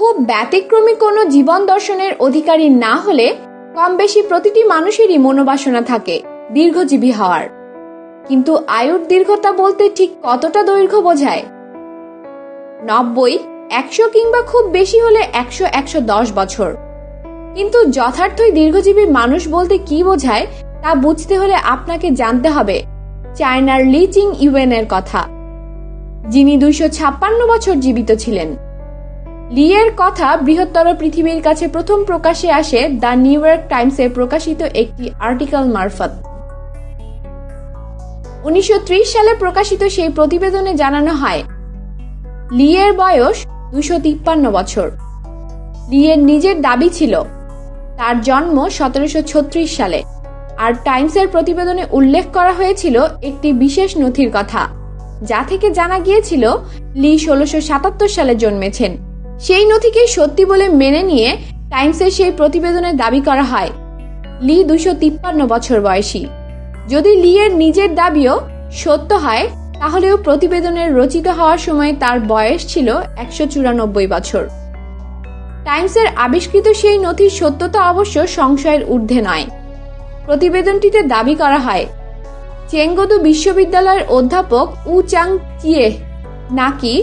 খুব ব্যতিক্রমী কোনো জীবন দর্শনের অধিকারী না হলে কম বেশি প্রতিটি মানুষেরই মনোবাসনা থাকে, দীর্ঘজীবী হওয়ার। কিন্তু আয়ুর দীর্ঘতা বলতে ঠিক কতটা দৈর্ঘ্য বোঝায়? নব্বই, একশো কিংবা খুব বেশি হলে একশো একশো দশ বছর। কিন্তু যথার্থই দীর্ঘজীবী মানুষ বলতে কি বোঝায়, তা বুঝতে হলে আপনাকে জানতে হবে চায়নার লিচিং ইউএনের কথা। যিনি দুইশো ছাপ্পান্ন বছর জীবিত ছিলেন। লিয়ের কথা বৃহত্তর পৃথিবীর কাছে প্রথম প্রকাশে আসে দ্য নিউ ইয়র্ক টাইমসে প্রকাশিত একটি আর্টিকেল মারফত। উনিশশো ত্রিশ সালে প্রকাশিত সেই প্রতিবেদনে জানানো হয়, লিয়ের বয়স দুশো তিপ্পান্ন বছর। লিয়ের নিজের দাবি ছিল, তার জন্ম সতেরোশো ছত্রিশ সালে। আর টাইমসের প্রতিবেদনে উল্লেখ করা হয়েছিল একটি বিশেষ নথির কথা, যা থেকে জানা গিয়েছিল, লি ষোলোশো সালে জন্মেছেন। সেই নথিকে সত্যি বলে মেনে নিয়ে টাইমসের সেই প্রতিবেদনে দাবি করা হয়। লি দুশো তিপ্পান্ন বছর বয়সী। যদি লিয়ের নিজের দাবিও সত্য হয় তাহলেও প্রতিবেদনের রচিত হওয়ার সময় তার বয়স ছিল একশো চুরানব্বই বছর। টাইমসের আবিষ্কৃত সেই নথির সত্যতা অবশ্য সংশয়ের ঊর্ধ্বে নয়। প্রতিবেদনটিতে দাবি করা হয়, চেঙ্গদু বিশ্ববিদ্যালয়ের অধ্যাপক উ চাং চিয়ে নাকি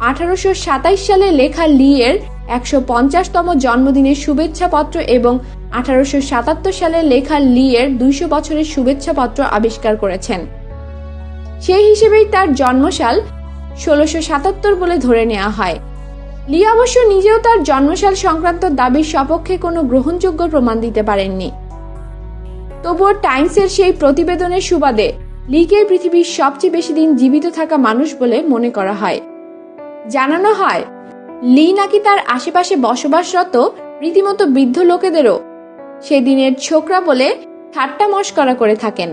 আঠারোশো সালে লেখা লিয়ের একশো পঞ্চাশতম জন্মদিনের শুভেচ্ছাপত্র এবং আঠারোশো সাতাত্তর সালে লেখা লিয়ের দুইশো বছরের শুভেচ্ছাপত্র আবিষ্কার করেছেন। সেই হিসেবেই তার জন্মসাল ষোলোশো সাতাত্তর বলে ধরে নেওয়া হয়। লি অবশ্য নিজেও তার জন্মসাল সংক্রান্ত দাবির সপক্ষে কোনো গ্রহণযোগ্য প্রমাণ দিতে পারেননি। তবুও টাইমসের সেই প্রতিবেদনের সুবাদে লিকে পৃথিবীর সবচেয়ে বেশি দিন জীবিত থাকা মানুষ বলে মনে করা হয়। জানানো হয়। লি নাকি তার আশেপাশে বসবাসরত রীতিমতো বৃদ্ধ লোকেদেরও সেদিনের ছোকরা বলে ঠাট্টা মস্করা করে থাকেন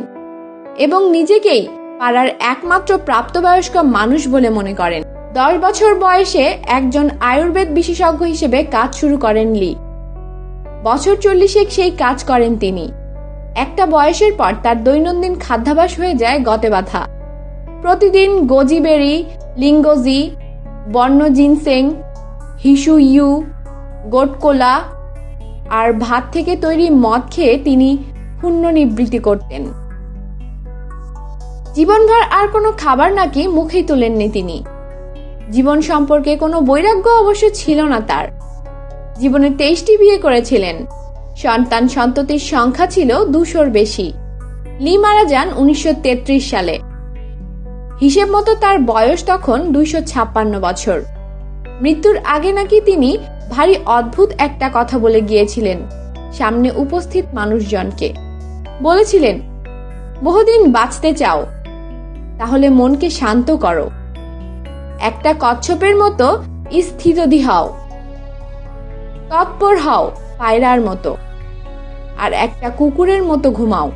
এবং নিজেকেই পাড়ার একমাত্র প্রাপ্তবয়স্ক মানুষ বলে মনে করেন। দশ বছর বয়সে একজন আয়ুর্বেদ বিশেষজ্ঞ হিসেবে কাজ শুরু করেন লি। বছর চল্লিশে সেই কাজ করেন তিনি। একটা বয়সের পর তার দৈনন্দিন খাদ্যাভাস হয়ে যায় গতে বাঁধা প্রতিদিন গোজিবেরি, লিঙ্গজি বর্ণ জিনসেং হিসু ইউ, গোটকোলা আর ভাত থেকে তৈরি মদ খেয়ে তিনি পুণ্য নিবৃত্তি করতেন। জীবনভর আর কোনো খাবার নাকি মুখেই তোলেননি তিনি। জীবন সম্পর্কে কোনো বৈরাগ্য অবশ্য ছিল না তার। জীবনে তেইশটি বিয়ে করেছিলেন। সন্তান সন্ততির সংখ্যা ছিল দুশোর বেশি। লি মারা যান উনিশশো তেত্রিশ সালে। হিসেব মতো তার বয়স তখন দুইশো ছাপ্পান্ন বছর। মৃত্যুর আগে নাকি তিনি ভারী অদ্ভুত একটা কথা বলে গিয়েছিলেন সামনে উপস্থিত মানুষজনকে। বলেছিলেন, বহুদিন বাঁচতে চাও, তাহলে মনকে শান্ত করো। একটা কচ্ছপের মতো স্থিতধি হও, তৎপর হও পায়রার মতো, আর একটা কুকুরের মতো ঘুমাও।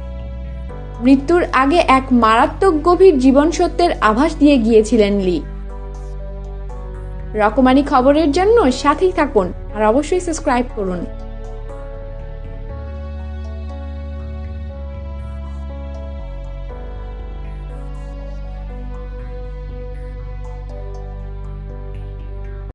মৃত্যুর আগে এক মারাত্মক গভীর জীবন সত্যের আভাস দিয়ে গিয়েছিলেন লি। রকমারি খবরের জন্য সাথেই থাকুন আর অবশ্যই সাবস্ক্রাইব করুন।